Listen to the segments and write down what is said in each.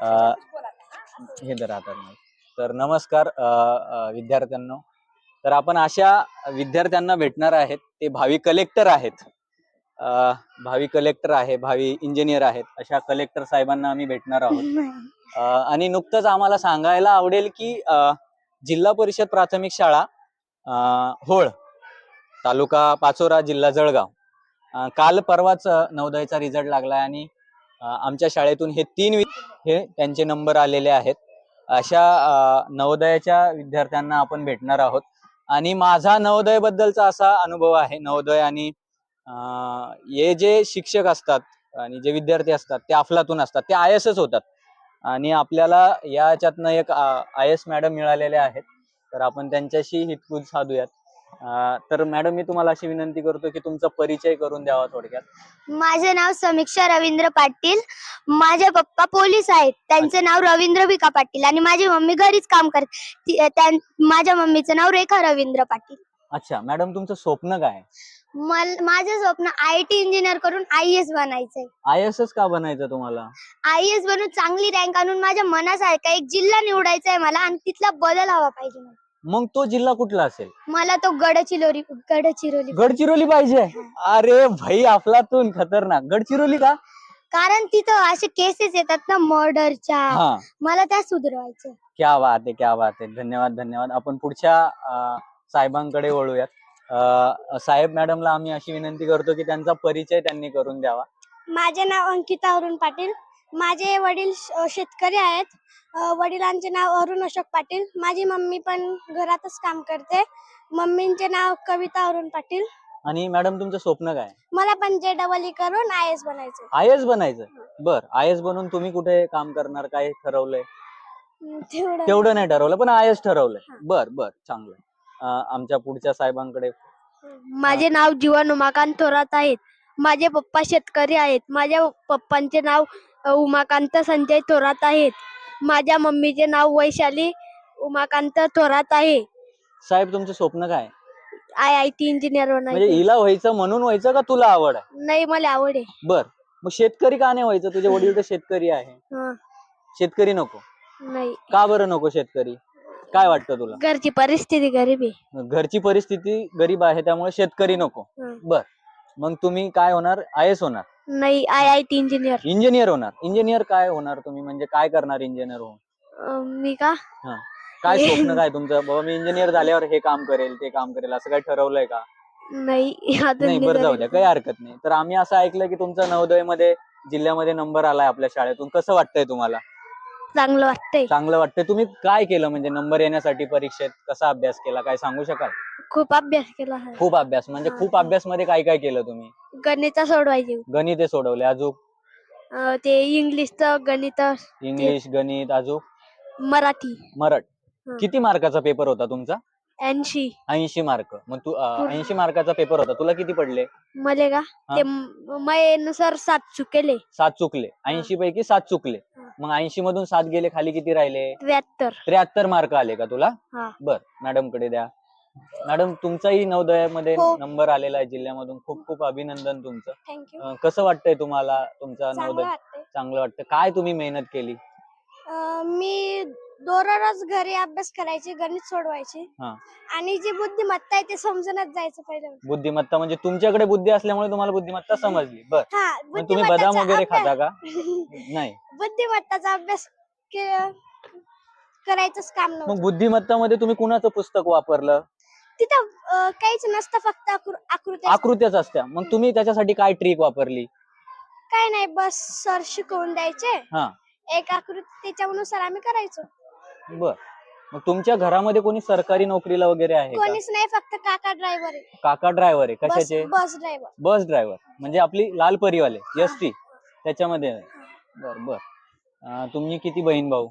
हे धरा आता तर नमस्कार विद्यार्थ्यांनो. तर आपण अशा विद्यार्थ्यांना भेटणार आहेत. ते भावी कलेक्टर आहेत. भावी कलेक्टर आहे भावी इंजिनियर आहेत. अशा कलेक्टर साहेबांना आम्ही भेटणार आहोत. आणि नुकतंच आम्हाला सांगायला आवडेल की जिल्हा परिषद प्राथमिक शाळा होळ तालुका पाचोरा जिल्हा जळगाव. काल परवाच अ, नवोदयचा रिझल्ट लागलाय आणि आमच्या शाळेतून हे तीन हे त्यांचे नंबर आलेले आहेत. अशा नवोदयाच्या विद्यार्थ्यांना आपण भेटणार आहोत. आणि माझा नवोदय बद्दलचा असा अनुभव आहे नवोदय आणि हे जे शिक्षक असतात आणि जे विद्यार्थी असतात ते अफलातून असतात ते आय एसच होतात. आणि आपल्याला याच्यातनं एक आय एस मॅडम मिळालेले आहेत. तर आपण त्यांच्याशी हितकूज साधूयात. तर मॅडम मी तुम्हाला अशी विनंती करतो की तुमचा परिचय करून द्यावा थोडक्यात. माझे नाव समीक्षा रवींद्र पाटील. माझे पप्पा पोलीस आहेत. त्यांचे नाव रवींद्र भिका पाटील आणि माझी मम्मी घरीच काम करते माझ्या मम्मीचं नाव रेखा रवींद्र पाटील. अच्छा मॅडम तुमचं स्वप्न काय? माझं स्वप्न आय टी इंजिनियर करून आय एस बनायचंय. आय एस एस का बनायचं तुम्हाला? आय एस बनून चांगली रँक आणून माझ्या मनासारखा एक जिल्हा निवडायचा आहे मला आणि तिथला बदल हवा पाहिजे. मग तो जिल्हा कुठला असेल? मला तो गडचिरोली गडचिरोली. गडचिरोली पाहिजे. अरे भाई अफलातून खतरनाक. गडचिरोली का? कारण तिथं असे केसेस येतात ना मर्डरच्या हा. मला त्या सुधारवायचं क्या बात आहे क्या बात आहे. धन्यवाद धन्यवाद. आपण पुढच्या अं, साहेबांकडे वळूयात. अं, साहेब मॅडमला आम्ही अशी विनंती करतो की त्यांचा परिचय त्यांनी करून द्यावा. माझे नाव अंकिता अरुण पाटील. माझे वडील शेतकरी आहेत. वडिलांचे नाव अरुण अशोक पाटील. माझी मम्मी पण घरातच काम करते. मम्मींचे नाव कविता अरुण पाटील. आणि मॅडम तुमचं स्वप्न काय? मला पण जे डबल ई करून आय एस बनायचं आय एस बनायचं बर आय एस बनून तुम्ही कुठे काम करणार? काय ठरवलंय? तेवढं नाही. ठरवलं पण आय एस ठरवलंय. बर बर चांगलं आमच्या पुढच्या साहेबांकडे माझे नाव जीवन उमाकांत थोरात आहेत. माझे पप्पा शेतकरी आहेत. माझ्या पप्पांचे नाव उमाकांत संजय थोरात आहेत. माझ्या मम्मीचे नाव वैशाली उमाकांत थोरात आहे. साहेब तुमचं स्वप्न काय? आय आय टी इंजिनियर म्हणजे बनायचे हिला व्हायचं म्हणून व्हायचं का तुला आवड? आहे नाही मला आवड आहे. बर. मग शेतकरी का नाही व्हायचं? तुझे वडील तर शेतकरी आहे. हं, शेतकरी नको. नाही. का बरं नको शेतकरी? काय वाटतं तुला? घरची परिस्थिती गरीब आहे. घरची परिस्थिती गरीब आहे त्यामुळे शेतकरी नको. हं. बर. मग तुम्ही काय होणार? आय एस होणार. नाही I I T engineer engineer होणार. इंजिनियर काय होणार तुम्ही? म्हणजे काय करणार इंजिनियर होऊन? मी का? काय स्वप्न काय तुमचं? बाबा मी इंजिनियर झाल्यावर हे काम करेल ते काम करेल असं काय ठरवलंय का? नाही अजून नाही नाही बरं जाऊ द्या झालेलं. काही हरकत नाही. तर आम्ही असं ऐकलं की तुमचा नवोदयमध्ये जिल्ह्यामध्ये नंबर आलाय आपल्या शाळेतून. कसं वाटतंय तुम्हाला? चांगलं वाटतंय. चांगलं वाटतंय. तुम्ही काय केलं? म्हणजे नंबर येण्यासाठी परीक्षेत कसा अभ्यास केला? काय सांगू शकाल? खूप अभ्यास केला आहे. खूप अभ्यास. म्हणजे हा, खूप. अभ्यास मध्ये काय काय केलं तुम्ही? गणित सोडवायचे. गणिते सोडवले. अजून? अं, ते इंग्लिशचं गणित. इंग्लिश गणित अजून? मराठी. मराठ. हा. किती मार्काचा पेपर होता तुमचा? ऐंशी. ऐंशी मार्क. मग तू. ऐंशी मार्काचा पेपर होता. तुला किती पडले? मले का? हा. ते मयेनुसार सात चुकेले. सात चुकले. ऐंशी पैकी सात चुकले. मग ऐंशी मधून सात गेले खाली किती राहिले? त्र्याहत्तर. त्र्याहत्तर मार्क आले का तुला? हा. बर मॅडमकडे द्या. मॅडम तुमचाही नवोदयामध्ये हो. नंबर आलेला आहे जिल्ह्यामधून. खूप खूप अभिनंदन तुमचं. थँक्यू अं, कसं वाटतंय तुम्हाला तुमचा नवोदय? चांगलं वाटतं काय तुम्ही मेहनत केली? मी दररोज घरी अभ्यास करायचे गणित सोडवायचे. हा. आणि जी बुद्धिमत्ता आहे ते समजूनच जायचं पहिलं बुद्धिमत्ता म्हणजे तुमच्याकडे बुद्धी असल्यामुळे तुम्हाला बुद्धिमत्ता समजली. बर. हा मग तुम्ही बदाम वगैरे खाता अभ्यास- का? नाही. बुद्धिमत्ताचा अभ्यास के- करायचंच काम मग नव्हतं. बुद्धिमत्ता मध्ये तुम्ही कुणाचं पुस्तक वापरलं? तिथं अं, काहीच नसतं फक्त आकृ- आकृत्या आकृत्याच असत्या. मग तुम्ही त्याच्यासाठी काय ट्रिक वापरली? काय नाही बस सर शिकवून द्यायचे. हा. एक आकृती त्याच्यानुसार आम्ही करायचो. बर. मग तुमच्या घरामध्ये कोणी सरकारी नोकरीला वगैरे आहे का? कोणीच नाही फक्त काका ड्रायव्हर आहे. काका ड्रायव्हर आहे. बस कशाचे? बस ड्रायव्हर बस ड्रायव्हर म्हणजे आपली लाल परिवाले एस टी. त्याच्यामध्ये आहे. बर बर. अं, तुम्ही किती बहीण भाऊ?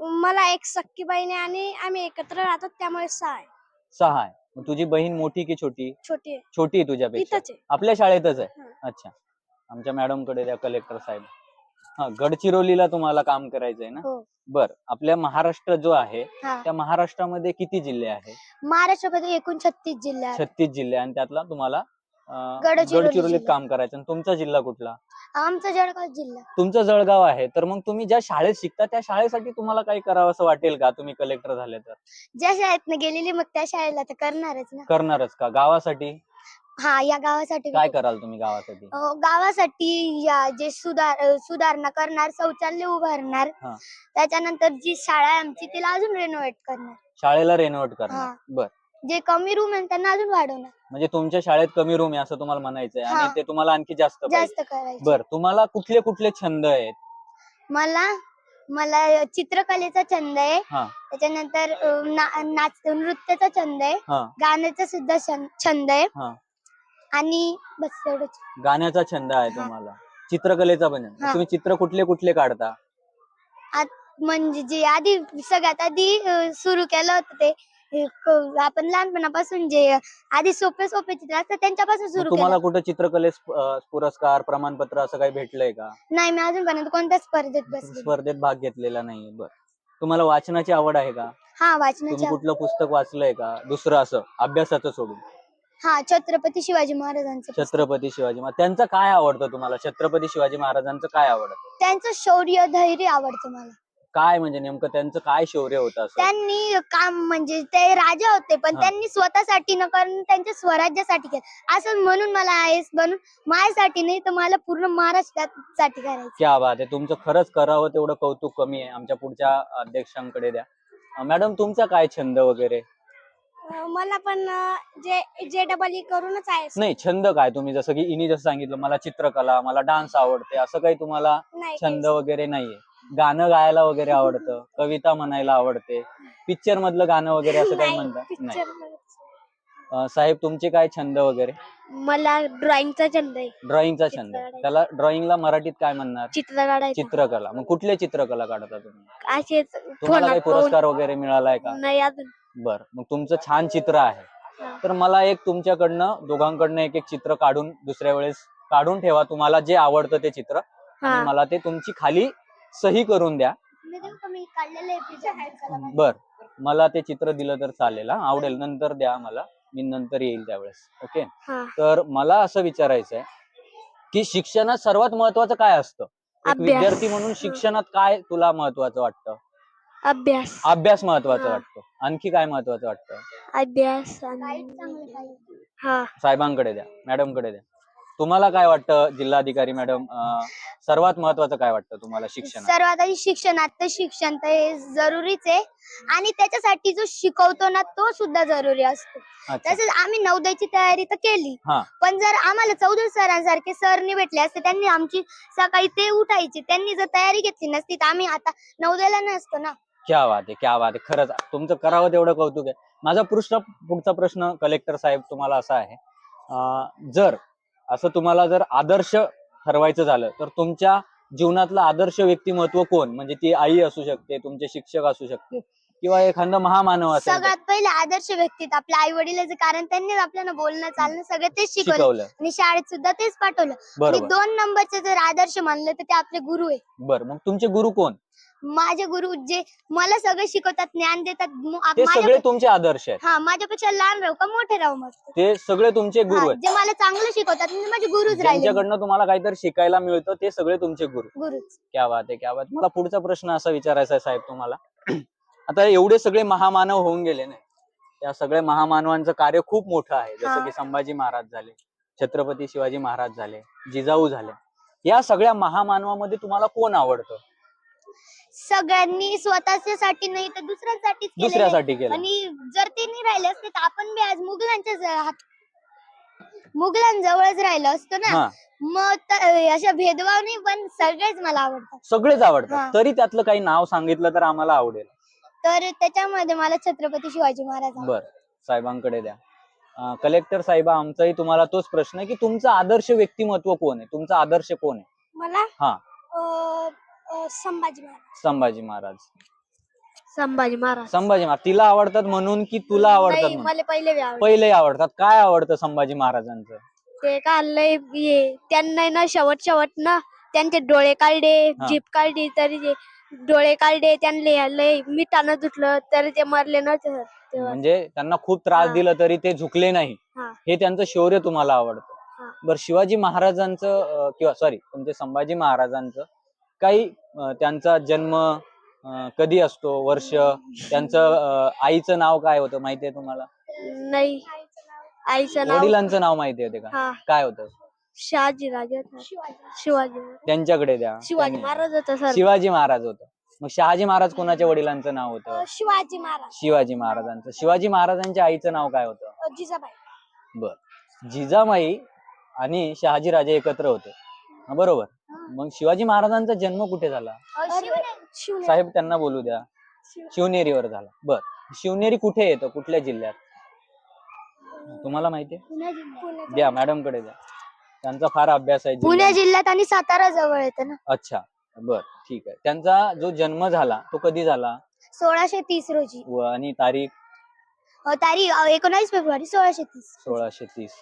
मला एक सख्खी बहीण आहे आणि आम्ही एकत्र राहतो त्यामुळे सहा आहे. सहा आहे. मग तुझी बहीण मोठी की छोटी? छोटी आहे. छोटी आहे तुझ्यापेक्षा? इथंच आहे. आपल्या शाळेतच आहे? हं. अच्छा. आमच्या मॅडमकडे द्या कलेक्टर साहेब. हा गडचिरोलीला तुम्हाला काम करायचंय ना? हो. बर आपल्या महाराष्ट्र जो आहे हा. त्या महाराष्ट्रामध्ये किती जिल्हे आहे महाराष्ट्रामध्ये एकूण छत्तीस जिल्हे आहेत. छत्तीस जिल्हे आणि त्यातला तुम्हाला अं, गडचिरोली गडचिरोलीत जिल्हा. काम करायचं. आणि तुमचा जिल्हा कुठला? आमचा जळगाव जिल्हा. तुमचं जळगाव आहे तर मग तुम्ही ज्या शाळेत शिकता त्या शाळेसाठी तुम्हाला काही करावं असं वाटेल का? तुम्ही कलेक्टर झाले तर? ज्या शाळेत गेलेली मग त्या शाळेला तर करणारच ना. करणारच का? गावासाठी? हा या गावासाठी काय कराल तुम्ही गावासाठी? अं, गावासाठी या जे सुधार सुधारणा करणार शौचालय उभारणार हा. त्याच्यानंतर जी शाळा आहे आमची तिला अजून रेनोव्हेट करणार. शाळेला रेनोव्हेट करणार. हा. बर. जे कमी रूम आहे त्यांना अजून वाढवणार. म्हणजे तुमच्या शाळेत कमी रूम आहे असं तुम्हाला म्हणायचंय. आणि हा. ते तुम्हाला आणखी जास्त पाहिजे. जास्त करायचं. बर तुम्हाला कुठले कुठले छंद आहेत? मला मला चित्रकलेचा छंद आहे. हा. त्याच्यानंतर अं, ना- नाच नृत्याचा छंद आहे. हा. गाण्याचा सुद्धा छं- छंद आहे. हा. आणि बस एवढंच. गाण्याचा छंद आहे हा. तुम्हाला. चित्रकलेचा पण आहे. हा. तुम्ही चित्र कुठले कुठले काढता? म्हणजे जे आधी सगळ्यात आधी सुरू केलं होतं ते अं, क- आपण लहानपणापासून जे आधी सोपे सोपे चित्र असतात त्यांच्यापासून मग सुरू तुम्हाला केलं. कुठं चित्रकले पुरस्कार प्रमाणपत्र असं काही भेटलंय का? नाही मी अजूनपर्यंत कोणत्याच स्पर्धेत बसले स्पर्धेत भाग घेतलेला नाहीये. बर. तुम्हाला वाचनाची आवड आहे का? हा वाचनाची तुम्ही. कुठलं पुस्तक वाचलंय का? दुसरं असं अभ्यासाचं सोडून. हा छत्रपती शिवाजी महाराजांचं पुस्तक. छत्रपती शिवाजी महाराज. त्यांचं काय आवडतं तुम्हाला? छत्रपती शिवाजी महाराजांचं काय आवडतं? त्यांचं शौर्य धैर्य आवडतं मला. काय म्हणजे नेमकं त्यांचं काय शौर्य होतं असं? त्यांनी काम म्हणजे ते राजा होते पण हा. त्यांनी स्वतःसाठी न करून त्यांच्या स्वराज्यासाठी केलं. असं म्हणून मला आय एस बनून माझ्यासाठी नाही तर मला पूर्ण महाराष्ट्रासाठी करायचं. क्या बात आहे. तुमचं खरंच करावं तेवढं कौतुक कमी आहे. आमच्या पुढच्या अध्यक्षांकडे द्या. अं, मॅडम तुमचा काय छंद वगैरे? मला पण जे जे डबल ई करूनच आहे. नाही छंद काय तुम्ही? जसं की इनी जसं सांगितलं मला चित्रकला मला डान्स आवडते असं काही तुम्हाला नाही छंद वगैरे नाहीये. गाणं गायला वगैरे आवडतं कविता म्हणायला आवडते. पिक्चर मधलं गाणं वगैरे असं काही म्हणता? नाही. अं, साहेब तुमचे काय छंद वगैरे? मला ड्रॉइंगचा छंद आहे. ड्रॉइंगचा छंद आहे. त्याला ड्रॉइंगला मराठीत काय म्हणणार? चित्र काढायचं चित्रकला. मग कुठले चित्रकला काढता तुम्ही? असेच तुम्हाला काही पाहून- पुरस्कार वगैरे मिळालाय का? नाही अजून. बर. मग तुमचं छान चित्र आहे. हा. तर मला एक तुमच्याकडनं दोघांकडनं एक एक चित्र काढून दुसऱ्या वेळेस काढून ठेवा. तुम्हाला जे आवडतं ते चित्र. आणि मला ते तुमची खाली सही करून द्या. बर. मला ते चित्र दिलं तर चालेल. हा आवडेल. नंतर द्या मला. मी नंतर येईल त्यावेळेस. ओके? हा. तर मला असं विचारायचं आहे की शिक्षणात सर्वात महत्वाचं काय असतं. विद्यार्थी म्हणून शिक्षणात काय तुला महत्वाचं वाटतं? अभ्यास. अभ्यास महत्त्वाचा हा. वाटतो. आणखी काय महत्वाचं वाटतं? अभ्यास आणि हा. साहेबांकडे द्या मॅडमकडे द्या. तुम्हाला काय वाटतं जिल्हाधिकारी मॅडम अं, सर्वात महत्वाचं काय वाटतं तुम्हाला शिक्षणात? सर्वात आधी शिक्षणात तर शिक्षण तर हे जरुरीच आहे. आणि त्याच्यासाठी जो शिकवतो ना तो सुद्धा जरुरी असतो. अच्छा. तसंच आम्ही नवोदयची तयारी तर केली. हा. पण जर आम्हाला चौधरी सरांसारखे सरनी भेटले असते त्यांनी आमची सकाळी ते उठायचे. त्यांनी जर तयारी घेतली नसती तर आम्ही आता नवोदयला नसतो ना. क्या बात आहे क्या बात आहे. खरंच तुमचं करावं तेवढं कौतुक आहे. माझा प्रश्न पुढचा प्रश्न कलेक्टर साहेब तुम्हाला असा आहे. जर असं तुम्हाला जर आदर्श ठरवायचं झालं तर तुमच्या जीवनातलं आदर्श व्यक्तिमत्व कोण? म्हणजे ती आई असू शकते तुमचे शिक्षक असू शकते किंवा एखादा महामानव असेल सगळ्यात पहिले आदर्श व्यक्तीत आपल्या आई वडिलांचे कारण त्यांनी आपल्याला बोलणं चालणं सगळं तेच शिकवलं. शिकवलं. आणि शाळेत सुद्धा तेच पाठवलं. आणि बरोबर. दोन नंबरचे जर आदर्श मानलं तर ते आपले गुरु आहे. बर मग तुमचे गुरु कोण? माझे गुरु जे मला सगळं शिकवतात ज्ञान देतात ते सगळे तुमचे आदर्श आहेत. हा माझ्यापेक्षा लहान राहू का मोठे राहू मस्त? ते सगळे तुमचे गुरु आहेत. जे मला चांगलं शिकवतात म्हणजे माझे गुरुच राहिले. ज्यांच्याकडनं तुम्हाला काहीतरी शिकायला मिळतं ते सगळे तुमचे गुरु गुरुच. क्या बात आहे क्या बात. मला पुढचा प्रश्न असा विचारायचा आहे साहेब तुम्हाला. आता एवढे सगळे महामानव होऊन गेले ना त्या सगळ्या महामानवांचं कार्य खूप मोठं आहे. जसं. की संभाजी महाराज झाले छत्रपती शिवाजी महाराज झाले जिजाऊ झाले. या सगळ्या महामानवामध्ये तुम्हाला कोण आवडतं? सगळ्यांनी स्वतःच्यासाठी नाही तर दुसऱ्यांसाठीच केलेलं आहे. दुसऱ्यासाठी केलं आणि जर ते नाही राहिले असते तर आपण बी आज मुघलांच्या ज- हात मुघलांजवळच राहिलो असतो ना. हा. मग त- अशा भेदभाव नाही पण सगळेच मला आवडतात. सगळेच आवडतात. तरी त्यातलं काही नाव सांगितलं तर आम्हाला आवडेल. तर त्याच्यामध्ये मला छत्रपती शिवाजी महाराज आवडतात. बर. साहेबांकडे द्या. कलेक्टर साहेबा आमचाही तुम्हाला तोच प्रश्न आहे की तुमचं आदर्श व्यक्तिमत्व कोण आहे? तुमचा आदर्श कोण आहे? मला? हा. अं, संभाजी महाराज संभाजी महाराज संभाजी महाराज संभाजी महाराज तिला आवडतात म्हणून की तुला आवडतात नाही, म्हणून मला पहिले बी आवडले. पहिले आवडतात काय आवडतं संभाजी महाराजांचं ते का लय हे त्यांना ना शेवट शेवट ना त्यांचे डोळे काढले हा. जीप काढली तरी ते डोळे काढले त्यांना लय मिठानं धुतलं तरी ते मरले नव्हते तेव्हा. म्हणजे त्यांना खूप त्रास हा. दिला तरी ते झुकले नाही हा. हे त्यांचं शौर्य तुम्हाला आवडतं हा. बर शिवाजी महाराजांचं अं, किंवा सॉरी तुमचे संभाजी महाराजांचं काही त्यांचा जन्म कधी असतो वर्ष त्यांचं आईचं नाव काय होतं माहितीये तुम्हाला? नाही. आईचं नाव वडिलांचं नाव माहिती होते का? हा. काय होतं? शहाजी राजा शिवाजी. महाराज. त्यांच्याकडे द्या. शिवाजी त्यांनी- महाराज होता सर. शिवाजी महाराज होतं. मग शहाजी महाराज कोणाच्या वडिलांचं नाव होतं? शिवाजी महाराज. शिवाजी महाराजांचं. शिवाजी महाराजांच्या आईचं नाव काय होतं? जिजाबाई. बर. जिजामाई आणि शहाजी राजे एकत्र होते. हा, बरोबर. मग शिवाजी महाराजांचा जन्म कुठे झाला? साहेब त्यांना बोलू द्या. शिवनेरीवर झाला. बर. शिवनेरी कुठे येतं? कुठल्या जिल्ह्यात? तुम्हाला माहितीये द्या मॅडमकडे द्या त्यांचा फार अभ्यास आहे पुणे जिल्ह्यात. आणि सातारा जवळ येतं ना. अच्छा. बर ठीक आहे. त्यांचा जो जन्म झाला तो कधी झाला? सोळाशे तीस रोजी. व आणि तारीख? तारीख एकोणावीस फेब्रुवारी सोळाशे तीस. सोळाशे तीस.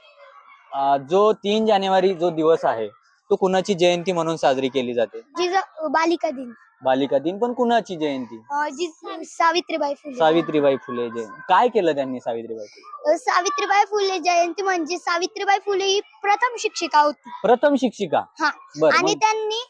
जो तीन जानेवारी जो दिवस आहे तो कुणाची जयंती म्हणून साजरी केली जाते? जिजा बालिका दिन. बालिका दिन पण कुणाची जयंती? अ, जी सावित्रीबाई फुले. सावित्रीबाई फुले जयंती काय केलं त्यांनी सावित्रीबाई फुले? अ, सावित्रीबाई फुले जयंती म्हणजे सावित्रीबाई फुले ही प्रथम शिक्षिका होती. प्रथम शिक्षिका? हा. बर आणि त्यांनी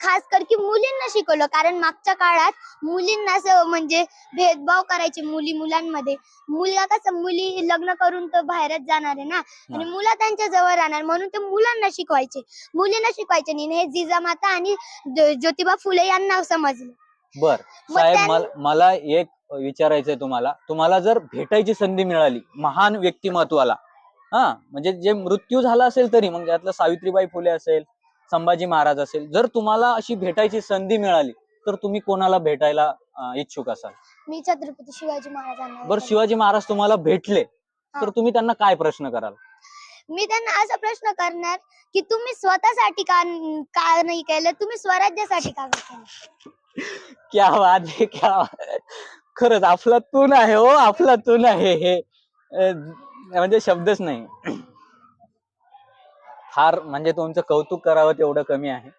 खास कर की मुलींना शिकवलं. कारण मागच्या काळात मुलींना असं म्हणजे भेदभाव करायचे मुली मुलांमध्ये. मुलगा कसं मुली लग्न करून तर बाहेरच जाणार आहे ना? आणि मुलं त्यांच्या जवळ राहणार. म्हणून ते मुलांना शिकवायचे. मुलींना शिकवायचे नाही. हे जिजामाता आणि ज्यो- ज्योतिबा फुले यांना समजलं. बर. साहेब मला एक विचारायचंय तुम्हाला. तुम्हाला जर भेटायची संधी मिळाली महान व्यक्तिमत्वाला हा म्हणजे जे मृत्यू झाला असेल तरी मग त्यातलं सावित्रीबाई फुले असेल संभाजी महाराज असेल जर तुम्हाला अशी भेटायची संधी मिळाली तर तुम्ही कोणाला भेटायला इच्छुक असाल? मी छत्रपती शिवाजी महाराजांना बर शिवाजी महाराज तुम्हाला भेटले तर. तुम्ही त्यांना काय प्रश्न कराल? मी त्यांना असा प्रश्न करणार की तुम्ही स्वतःसाठी का का नाही केलं तुम्ही स्वराज्यासाठी का क्या बात आहे क्या. खरंच अफलातून आहे हो अफलातून आहे हे. म्हणजे शब्दच नाही. फार म्हणजे तुमचं कौतुक करावं तेवढं कमी आहे.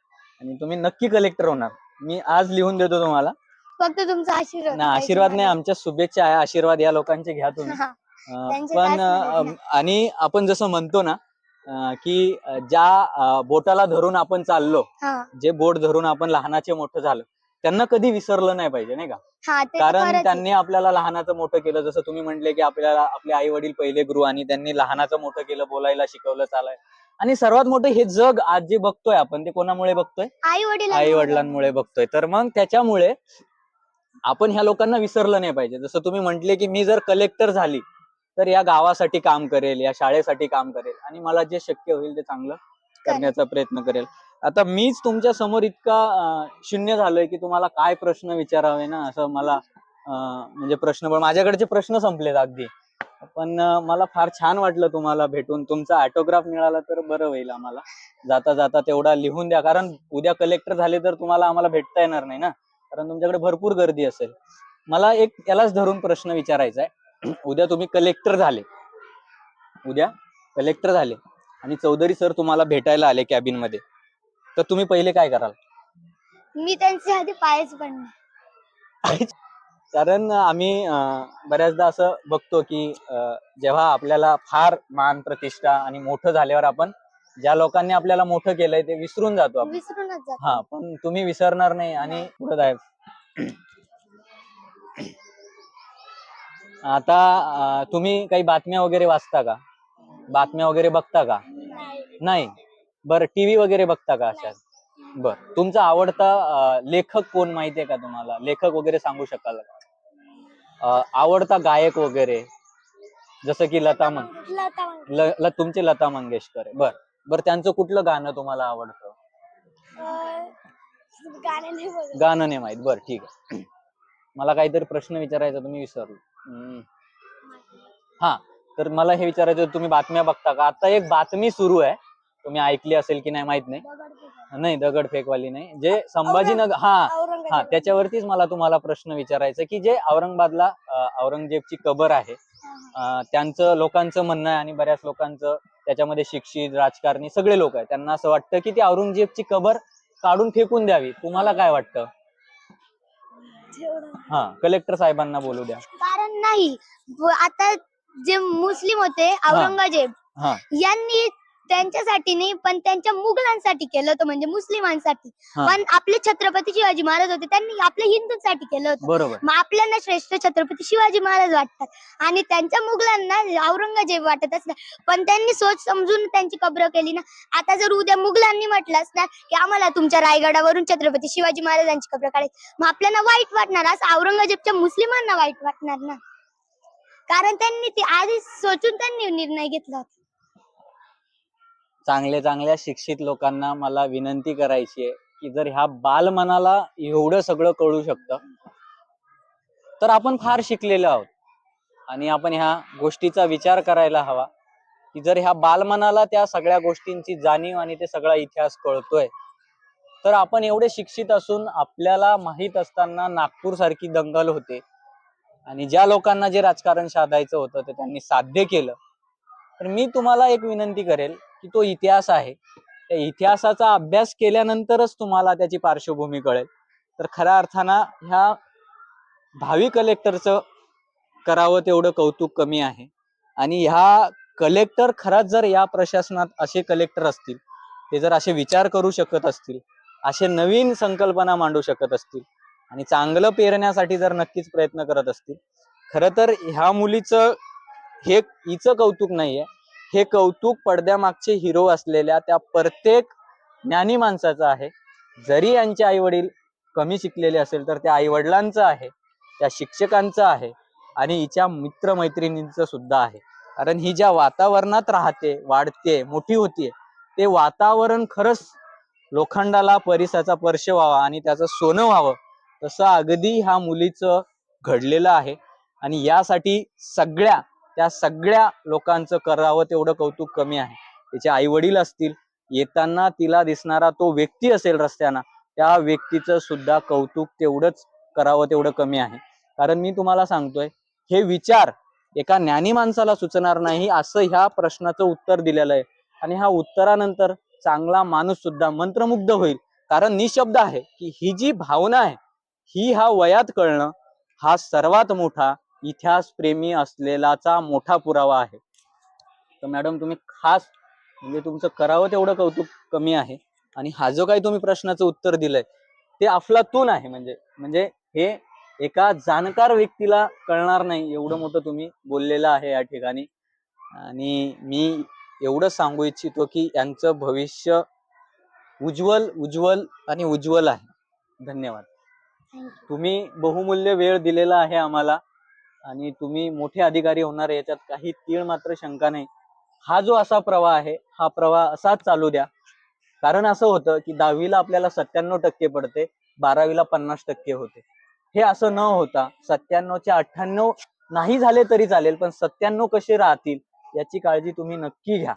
आणि तुम्ही नक्की कलेक्टर होणार. मी आज लिहून देतो तुम्हाला. फक्त तुमचा आशीर्वाद. ना आशीर्वाद नाही. आमच्या शुभेच्छा आहे. आशीर्वाद या लोकांचे घ्या तुम्ही. अं, त्यांचे पण आणि आपण जसं म्हणतो ना अं, की ज्या अं, बोटाला धरून आपण चाललो हा, जे बोट धरून आपण लहानाचे मोठं झालं त्यांना कधी विसरलं नाही पाहिजे नाही का? हा, ते कारण खरंच आहे. त्यांनी आपल्याला लहानाचं मोठं केलं. जसं तुम्ही म्हटले की आपल्याला आपले आई वडील पहिले गुरु आणि त्यांनी लहानाचं मोठं केलं बोलायला शिकवलं चालाय आणि सर्वात मोठं हे जग आज जे बघतोय आपण ते कोणामुळे बघतोय? आई वडील आई वडिलांमुळे बघतोय. तर मग त्याच्यामुळे आपण ह्या लोकांना विसरलं नाही पाहिजे. जसं तुम्ही म्हटले की मी जर कलेक्टर झाली तर या गावासाठी काम करेल या शाळेसाठी काम करेल. आणि मला जे शक्य होईल ते चांगलं करण्याचा प्रयत्न करेल. आता मीच तुमच्यासमोर इतका शून्य झालोय की तुम्हाला काय प्रश्न विचारावे ना असं मला म्हणजे प्रश्न पण माझ्याकडचे प्रश्न संपलेत अगदी. पण मला फार छान वाटलं तुम्हाला भेटून. तुमचा ऑटोग्राफ मिळाला तर बरं होईल आम्हाला. जाता जाता तेवढा लिहून द्या. कारण उद्या कलेक्टर झाले तर तुम्हाला आम्हाला भेटता येणार नाही ना. कारण तुमच्याकडे भरपूर गर्दी असेल. मला एक यालाच धरून प्रश्न विचारायचा आहे उद्या तुम्ही कलेक्टर झाले. उद्या कलेक्टर झाले. आणि चौधरी सर तुम्हाला भेटायला आले कॅबिनमध्ये. तर तुम्ही पहिले काय कराल? मी त्यांच्या आधी पायच पडणार कारण आम्ही अं, बऱ्याचदा असं बघतो की अं, जेव्हा आपल्याला फार मान प्रतिष्ठा आणि मोठं झाल्यावर आपण ज्या लोकांनी आपल्याला मोठं केलंय ते विसरून जातो आपण. विसरूनच जातो. हा पण तुम्ही विसरणार नाही आणि पुढे आहे आता अं, तुम्ही काही बातम्या वगैरे वाचता का? बातम्या वगैरे बघता का? नाही. बरं टीव्ही वगैरे बघता का अशा? बर तुमचा आवडता अं, लेखक कोण माहितीये का तुम्हाला? लेखक वगैरे सांगू शकाल का? अं, आवडता गायक वगैरे जसं की लता मं लता मंगेशकर. ल, ल, तुमचे लता मंगेशकर आहे. बर. बर त्यांचं कुठलं गाणं तुम्हाला आवडतं? अं, गाणे नाही बोलत. गाणं नाही माहीत. बर ठीक आहे. मला काहीतरी प्रश्न विचारायचा तुम्ही विसरलो. हम्म. हा तर मला हे विचारायचं होतं, तुम्ही बातम्या बघता का? आता एक बातमी सुरू आहे. तुम्ही ऐकली असेल की नाही माहीत नाही. नाही दगड फेकवाली नाही. जे संभाजीनगर हा हा. त्याच्यावरतीच मला तुम्हाला प्रश्न विचारायचा की जे औरंगाबादला औरंगजेबची कबर आहे त्यांचं लोकांचं म्हणणं आहे आणि बऱ्याच लोकांचं त्याच्यामध्ये शिक्षित राजकारणी सगळे लोक आहेत. त्यांना असं वाटतं की ती औरंगजेबची कबर काढून फेकून द्यावी. तुम्हाला काय वाटतं. हा कलेक्टर साहेबांना बोलू द्या. कारण नाही. आता जे मुस्लिम होते औरंगजेब यांनी त्यांच्यासाठी नाही पण त्यांच्या मुघलांसाठी केलं होतं म्हणजे मुस्लिमांसाठी. हा. पण आपले छत्रपती शिवाजी महाराज होते त्यांनी आपल्या हिंदूंसाठी केलं होतं. बरोबर. मग आपल्याला श्रेष्ठ छत्रपती शिवाजी महाराज वाटतात. आणि त्यांच्या मुघलांना औरंगजेब वाटत असतात पण त्यांनी सोच समजून त्यांची कब्र केली ना. आता जर उद्या मुघलांनी म्हटलं असणार की आम्हाला तुमच्या रायगडावरून छत्रपती शिवाजी महाराजांची कब्र काढायची. मग आपल्याला वाईट वाटणार असं औरंगजेबच्या मुस्लिमांना वाईट वाटणार ना. कारण त्यांनी ते आधी सोचून त्यांनी निर्णय घेतला होता. चांगल्या चांगल्या शिक्षित लोकांना मला विनंती करायची आहे की जर ह्या बालमनाला एवढं सगळं कळू शकतं तर आपण फार शिकलेलो आहोत. आणि आपण ह्या गोष्टीचा विचार करायला हवा की जर ह्या बालमनाला त्या सगळ्या गोष्टींची जाणीव आणि ते सगळा इतिहास कळतोय तर आपण एवढे शिक्षित असून आपल्याला माहीत असताना नागपूर सारखी दंगल होते. आणि ज्या लोकांना जे राजकारण साधायचं होतं ते त्यांनी साध्य केलं. तर मी तुम्हाला एक विनंती करेल की तो इतिहास आहे. त्या इतिहासाचा अभ्यास केल्यानंतरच तुम्हाला त्याची पार्श्वभूमी कळेल. तर खऱ्या अर्थानं ह्या भावी कलेक्टरचं करावं तेवढं कौतुक कमी आहे. आणि ह्या कलेक्टर खरंच जर या प्रशासनात असे कलेक्टर असतील ते जर असे विचार करू शकत असतील असे नवीन संकल्पना मांडू शकत असतील आणि चांगलं पेरण्यासाठी जर नक्कीच प्रयत्न करत असतील खरं तर ह्या मुलीचं हे हिचं कौतुक नाहीये. हे कौतुक पडद्यामागचे हिरो असलेल्या त्या प्रत्येक ज्ञानी माणसाचं आहे. जरी यांचे आई वडील कमी शिकलेले असेल तर त्या आई वडिलांचं आहे त्या शिक्षकांचं आहे आणि हिच्या मित्रमैत्रिणींचं सुद्धा आहे. कारण ही ज्या वातावरणात राहते वाढते मोठी होतीये ते वातावरण खरंच लोखंडाला परिसाचा स्पर्श व्हावा आणि त्याचं सोनं व्हावं तसं अगदी ह्या मुलीचं घडलेलं आहे. आणि यासाठी सगळ्या त्या सगळ्या लोकांचं करावं तेवढं कौतुक कमी आहे. तिचे आई वडील असतील येताना तिला दिसणारा तो व्यक्ती असेल रस्त्याना त्या व्यक्तीचं सुद्धा कौतुक तेवढंच करावं तेवढं कमी आहे. कारण मी तुम्हाला सांगतोय हे विचार एका ज्ञानी माणसाला सुचणार नाही असं ह्या प्रश्नाचं उत्तर दिलेलं आहे. आणि ह्या उत्तरानंतर चांगला माणूस सुद्धा मंत्रमुग्ध होईल. कारण निशब्द आहे की ही जी भावना आहे ही हा वयात कळणं हा सर्वात मोठा इतिहास प्रेमी असलेलाचा मोठा पुरावा आहे. तर मॅडम तुम्ही खास म्हणजे तुमचं करावं तेवढं कौतुक कमी आहे. आणि हा जो काही तुम्ही प्रश्नाचं उत्तर दिलंय ते अफलातून आहे. म्हणजे म्हणजे हे एका जाणकार व्यक्तीला कळणार नाही एवढं मोठं तुम्ही बोललेलं आहे या ठिकाणी. आणि मी एवढं सांगू इच्छितो की यांचं भविष्य उज्ज्वल उज्ज्वल आणि उज्ज्वल आहे. धन्यवाद. तुम्ही बहुमूल्य वेळ दिलेला आहे आम्हाला. आणि तुम्ही मोठे अधिकारी होणार याच्यात काही तीळ मात्र शंका नाही. हा जो असा प्रवाह आहे हा प्रवाह असाच चालू द्या. कारण असं होतं की दहावीला आपल्याला सत्त्याण्णव टक्के पडते बारावीला पन्नास टक्के होते. हे असं न होता सत्त्याण्णवचे अठ्ठ्याण्णव नाही झाले तरी चालेल पण सत्त्याण्णव कसे राहतील याची काळजी तुम्ही नक्की घ्या.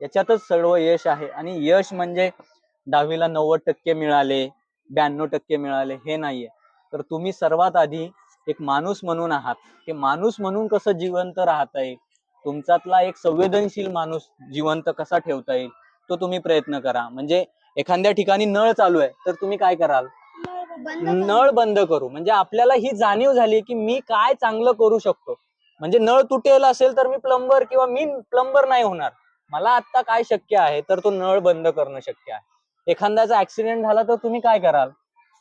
याच्यातच सर्व यश आहे आणि यश म्हणजे दहावीला नव्वद टक्के मिळाले ब्याण्णव टक्के मिळाले हे नाहीये. तर तुम्ही सर्वात आधी एक माणूस म्हणून आहात. ते माणूस म्हणून कसं जिवंत राहता येईल? तुमच्यातला एक संवेदनशील माणूस जिवंत कसा ठेवता येईल? तो तुम्ही प्रयत्न करा. म्हणजे एखाद्या ठिकाणी नळ चालू आहे तर तुम्ही काय कराल? नळ बंद करू. म्हणजे आपल्याला ही जाणीव झाली की मी काय चांगलं करू शकतो. म्हणजे नळ तुटेल असेल तर मी प्लंबर किंवा मी प्लंबर नाही होणार. मला आता काय शक्य आहे तर तो नळ बंद करणं शक्य आहे. एखाद्याचा ऍक्सिडेंट झाला तर तुम्ही काय कराल?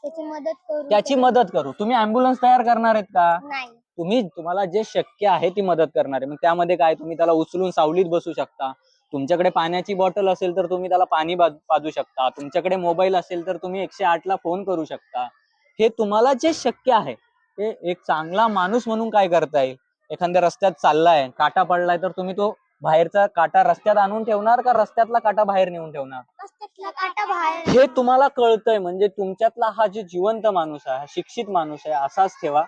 त्याची मदत करू त्याची मदत करू. तुम्ही अँब्युलन्स तयार करणार आहेत का? नाही. तुम्ही तुम्हाला जे शक्य आहे ती मदत करणार आहे. मग त्यामध्ये काय? तुम्ही त्याला उचलून सावलीत बसू शकता. तुमच्याकडे पाण्याची बॉटल असेल तर तुम्ही त्याला पाणी पाजू शकता. तुमच्याकडे मोबाईल असेल तर तुम्ही एकशे आठ ला फोन करू शकता. हे तुम्हाला जे शक्य आहे ते एक चांगला माणूस म्हणून काय करता येईल? एखाद्या रस्त्यात चाललाय काटा पडलाय तर तुम्ही तो बाहेरचा काटा रस्त्यात आणून ठेवणार का रस्त्यातला काटा बाहेर नेऊन ठेवणार? रस्त्यातला काटा बाहेर हे तुम्हाला कळतंय म्हणजे तुमच्यातला हा जे जिवंत माणूस आहे हा शिक्षित माणूस आहे असाच ठेवा.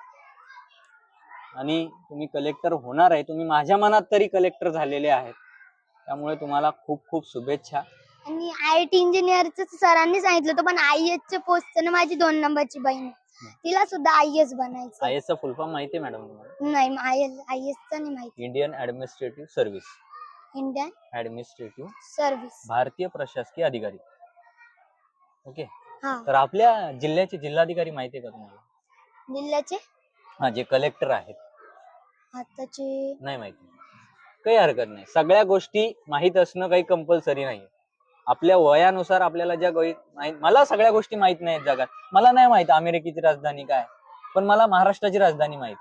आणि तुम्ही कलेक्टर होणार आहे तुम्ही माझ्या मनात तरी कलेक्टर झालेले आहेत. त्यामुळे तुम्हाला खूप खूप शुभेच्छा. आणि आय आय टी इंजिनियरच सरांनी सांगितलं होतं पण आय एस च्या पोस्ट माझी दोन नंबरची बहीण आहे. तिला सुद्धा आय एस बनायचं. आय एसचा फुल फॉर्म माहिती आहे मॅडम तुम्हाला? नाही आय एस आय एस नाही माहिती. Indian administrative service Indian administrative service भारतीय प्रशासकीय अधिकारी. ओके हा. तर आपल्या जिल्ह्याचे जिल्हाधिकारी माहिती आहे का तुम्हाला? जिल्ह्याचे? हा जे कलेक्टर आहेत. आताचे नाही माहिती. काही हरकत नाही. सगळ्या गोष्टी माहीत असणं काही कंपल्सरी नाही आपल्या वयानुसार आपल्याला ज्या गोष्टी माहीत मला सगळ्या गोष्टी माहीत नाहीत जगात. मला नाही माहीत अमेरिकेची राजधानी काय. पण मला महाराष्ट्राची राजधानी माहीत.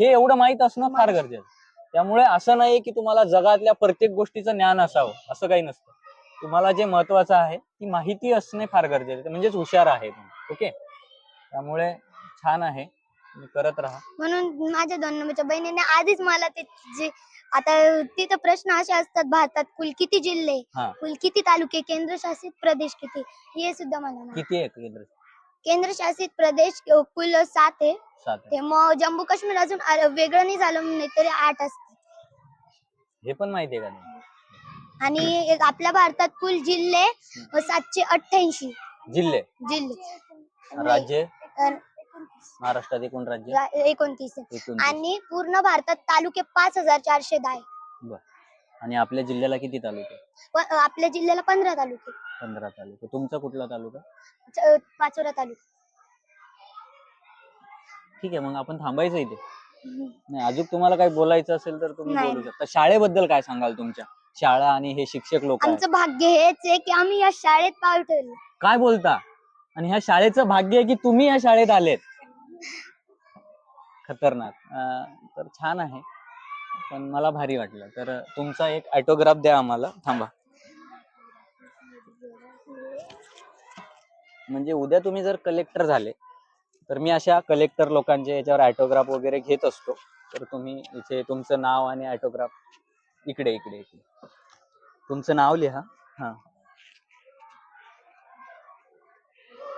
हे एवढं माहीत असणं फार गरजेचं त्यामुळे असं नाही की तुम्हाला जगातल्या प्रत्येक गोष्टीचं ज्ञान असावं. असं काही नसतं. तुम्हाला जे महत्वाचं आहे ती माहिती असणे फार गरजेचं आहे. म्हणजेच हुशार आहे ओके? त्यामुळे छान आहे. करत राहा. म्हणून माझ्या दोन नंबरच्या बहिणीने आधीच मला ते जे आता तिथं प्रश्न असे असतात भारतात कुल किती जिल्हे? हा. कुल किती तालुके? केंद्रशासित प्रदेश किती? हे सुद्धा मला माहिती. किती आहे केंद्र? केंद्रशासित प्रदेश अ, कुल सात आहे. सात आहे. ते मग जम्मू काश्मीर अजून वेगळं नाही झालं नाही तरी आठ असते हे पण माहिती आहे का? आणि एक आपल्या भारतात कुल जिल्हे अ, सातशे अठ्ठ्याऐंशी. जिल्हे. जिल्हे. राज्य? तर महाराष्ट्रात एकूण राज्य? एकोणतीस. आहे. एकूण आणि पूर्ण भारतात तालुके पाच हजार चारशे दहा आहे. आणि आपल्या जिल्ह्याला किती तालुके? प- आपल्या जिल्ह्याला पंधरा तालुके. पंधरा तालुके. तुमचा कुठला तालुका? च- पाचोरा तालुका. ठीक आहे मग आपण थांबायचं इथे. नाही अजून तुम्हाला काही बोलायचं असेल तर तुम्ही नाही. बोलू शकता. शाळेबद्दल काय सांगाल तुमच्या? शाळा आणि हे शिक्षक लोक आमचं भाग्य हेच आहे की आम्ही या शाळेत पाऊल ठेवलं काय बोलता? आणि ह्या शाळेचं भाग्य आहे की तुम्ही या शाळेत आलेत. खतरनाक. अं, तर छान आहे. पण मला भारी वाटलं. तर तुमचा एक ऑटोग्राफ द्या आम्हाला. थांबा. म्हणजे उद्या तुम्ही जर कलेक्टर झाले तर मी अशा कलेक्टर लोकांचे याच्यावर ऑटोग्राफ वगैरे घेत असतो. तर तुम्ही इथे तुमचं नाव आणि ऑटोग्राफ इकडे इकडे इकडे. तुमचं नाव लिहा. हा.